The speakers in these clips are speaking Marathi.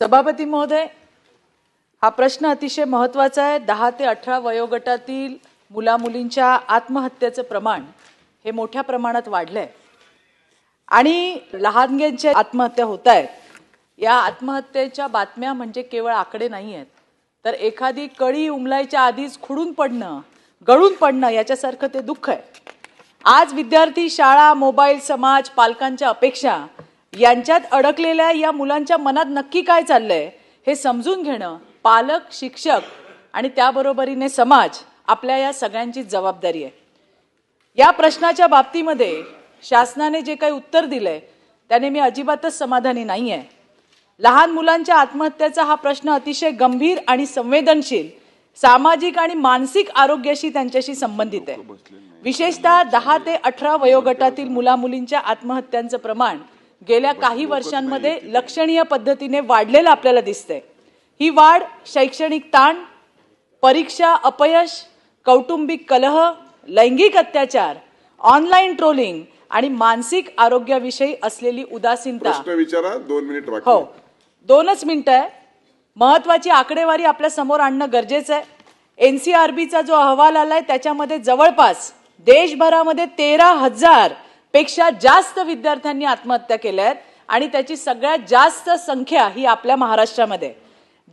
सभापती महोदय हा प्रश्न अतिशय महत्त्वाचा आहे. दहा ते अठरा वयोगटातील मुलामुलींच्या आत्महत्येचं प्रमाण हे मोठ्या प्रमाणात वाढलं आहे आणि लहानग्यांच्या आत्महत्या होत आहेत या आत्महत्येच्या बातम्या म्हणजे केवळ आकडे नाही आहेत तर एखादी कळी उमलायच्या आधीच खुडून पडणं गळून पडणं याच्यासारखं ते दुःख आहे. आज विद्यार्थी शाळा मोबाईल समाज पालकांच्या अपेक्षा यांच्यात अडकलेल्या या मुलांच्या मनात नक्की काय चाललंय हे समजून घेणं पालक शिक्षक आणि त्याबरोबरीने समाज आपल्या या सगळ्यांची जबाबदारी आहे. या प्रश्नाच्या बाबतीमध्ये शासनाने जे काही उत्तर दिलंय त्याने मी अजिबातच समाधानी नाही आहे लहान मुलांच्या आत्महत्येचा हा प्रश्न अतिशय गंभीर आणि संवेदनशील सामाजिक आणि मानसिक आरोग्याशी त्यांच्याशी संबंधित आहे. विशेषतः दहा ते अठरा वयोगटातील मुलामुलींच्या आत्महत्यांचं प्रमाण गेल्या काही वर्षांमध्ये लक्षणीय पद्धतीने वाढलेलं आपल्याला दिसतंय. ही वाढ शैक्षणिक ताण परीक्षा अपयश कौटुंबिक कलह लैंगिक अत्याचार ऑनलाईन ट्रोलिंग आणि मानसिक आरोग्याविषयी असलेली उदासीनता. विचारा दोन मिनिट बाकी हो. दोनच मिनिटं आहे. महत्वाची आकडेवारी आपल्यासमोर आणणं गरजेचं आहे. एनसीआरबीचा जो अहवाल आलाय त्याच्यामध्ये जवळपास देशभरामध्ये तेरा हजार पेक्षा जास्त विद्यार्थ्यांनी आत्महत्या केल्या आहेत आणि त्याची सगळ्यात जास्त संख्या ही आपल्या महाराष्ट्रामध्ये.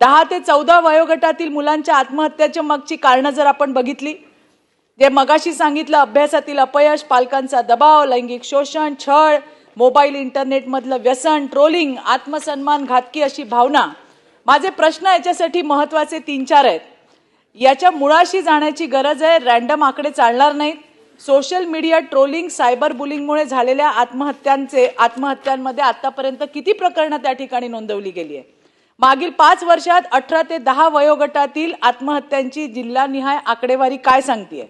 दहा ते चौदा वयोगटातील मुलांच्या आत्महत्याच्या मागची कारणं जर आपण बघितली जे मगाशी सांगितलं अभ्यासातील अपयश पालकांचा दबाव लैंगिक शोषण छळ मोबाईल इंटरनेटमधलं व्यसन ट्रोलिंग आत्मसन्मान घातकी अशी भावना माझे प्रश्न याच्यासाठी महत्त्वाचे तीन चार आहेत. याच्या मुळाशी जाण्याची गरज आहे रॅन्डम आकडे चालणार नाहीत. सोशल मीडिया ट्रोलिंग सायबर बुलिंगमुळे झालेल्या आत्महत्यांचे आत्महत्यांमध्ये आतापर्यंत किती प्रकरणं त्या ठिकाणी नोंदवली गेली आहे मागील पाच वर्षात अठरा ते दहा वयोगटातील आत्महत्यांची जिल्हानिहाय आकडेवारी काय सांगते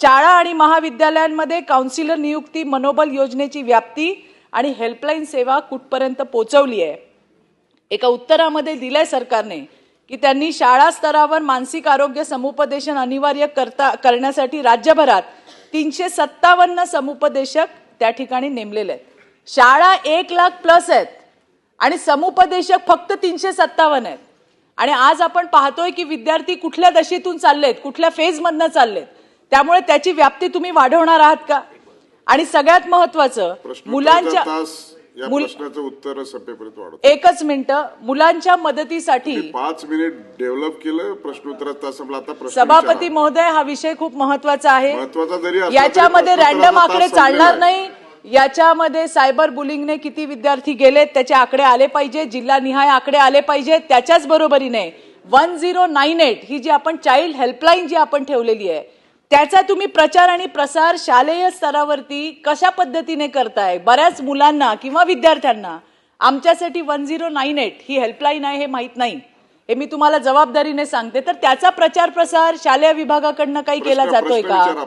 शाळा आणि महाविद्यालयांमध्ये काउन्सिलर नियुक्ती मनोबल योजनेची व्याप्ती आणि हेल्पलाईन सेवा कुठपर्यंत पोहोचवली आहे एका उत्तरामध्ये दिलंय सरकारने की त्यांनी शाळा स्तरावर मानसिक आरोग्य समुपदेशन अनिवार्य करता करण्यासाठी राज्यभरात तीनशे सत्तावन्न समुपदेशक त्या ठिकाणी नेमलेले आहेत. शाळा एक लाख प्लस आहेत आणि समुपदेशक फक्त तीनशे सत्तावन्न आहेत. आणि आज आपण पाहतोय की विद्यार्थी कुठल्या दशेतून चाललेत कुठल्या फेजमधनं चाललेत. त्यामुळे त्याची व्याप्ती तुम्ही वाढवणार आहात का? आणि सगळ्यात महत्वाचं मुलांच्या या मुल- प्रश्नाचं उत्तर संपेपर्यंत वाढवतो. एकच मिनिट. मुलांच्या मदतीसाठी पाच मिनिट डेव्हलप केलं प्रश्नोत्तराचा तास संपला आता प्रश्न सभापती विचारा. महोदय हा विषय खूप महत्त्वाचा आहे. महत्त्वाचा जरी असला तरी याच्यामध्ये प्रश्नोत्तराचा रॅन्डम तास आकडे संपलेला चालणार आहे. नाही. याच्यामध्ये सायबर बुलिंगने किती विद्यार्थी गेलेत त्याचे आकडे आले पाहिजे जिल्हानिहाय आकडे आले पाहिजेत त्याच्याच बरोबरीने. वन झिरो नाईन एट ही जी आपण चाइल्ड हेल्पलाईन जी आपण ठेवलेली आहे त्याचा तुम्ही प्रचार आणि प्रसार शालेय स्तरावरती कशा पद्धतीने करताय? बऱ्याच मुलांना किंवा विद्यार्थ्यांना? आमच्यासाठी वन झिरो नाईन एट ही हेल्पलाईन आहे हे माहीत नाही. हे मी तुम्हाला जबाबदारीने सांगते. तर त्याचा प्रचार प्रसार शालेय विभागाकडनं काही केला जातोय का?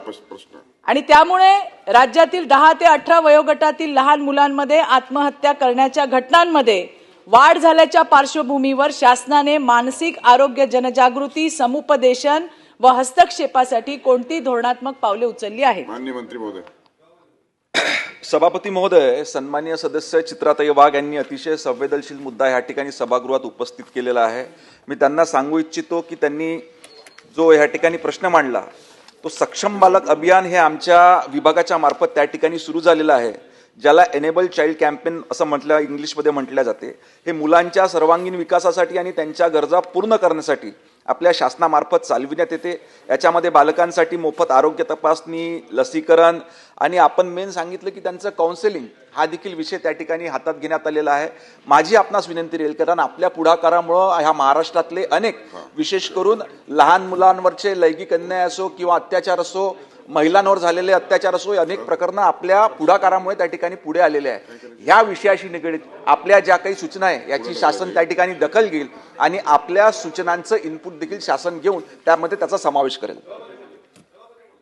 आणि त्यामुळे राज्यातील दहा ते अठरा वयोगटातील लहान मुलांमध्ये आत्महत्या करण्याच्या घटनांमध्ये वाढ झाल्याच्या पार्श्वभूमीवर शासनाने मानसिक आरोग्य जनजागृती समुपदेशन व हस्तक्षेपासाठी कोणती धोरणात्मक पावले उचलली आहेत? मान्य मंत्री महोदय. सभापती महोदय सन्माननीय सदस्य चित्राताई वाघ यांनी अतिशय संवेदनशील मुद्दा ह्या ठिकाणी सभागृहात उपस्थित केलेला आहे. मी त्यांना सांगू इच्छितो की त्यांनी जो ह्या ठिकाणी प्रश्न मांडला तो सक्षम बालक अभियान हे आमच्या विभागाच्या मार्फत त्या ठिकाणी सुरू झालेलं आहे ज्याला एनेबल चाइल्ड कॅम्पेन असं म्हटलं इंग्लिशमध्ये म्हटल्या जाते. हे मुलांच्या सर्वांगीण विकासासाठी आणि त्यांच्या गरजा पूर्ण करण्यासाठी आपल्या शासनामार्फत चालविण्यात येते. याच्यामध्ये बालकांसाठी मोफत आरोग्य तपासणी लसीकरण आणि आपण मेन सांगितलं की त्यांचं काउन्सिलिंग हा देखील विषय त्या ठिकाणी हातात घेण्यात आलेला आहे. माझी आपणास विनंती राहील कारण आपल्या पुढाकारामुळं ह्या महाराष्ट्रातले अनेक विशेष करून लहान मुलांवरचे लैंगिक अन्याय असो किंवा अत्याचार असो महिलांवर झालेले अत्याचार असो अनेक प्रकरणं आपल्या पुढाकारामुळे त्या ठिकाणी पुढे आलेले आहे ह्या विषयाशी निगडीत आपल्या ज्या काही सूचना आहे याची शासन त्या ठिकाणी दखल घेईल आणि आपल्या सूचनांचं इनपुट देखील शासन घेऊन त्यामध्ये त्याचा समावेश करेल.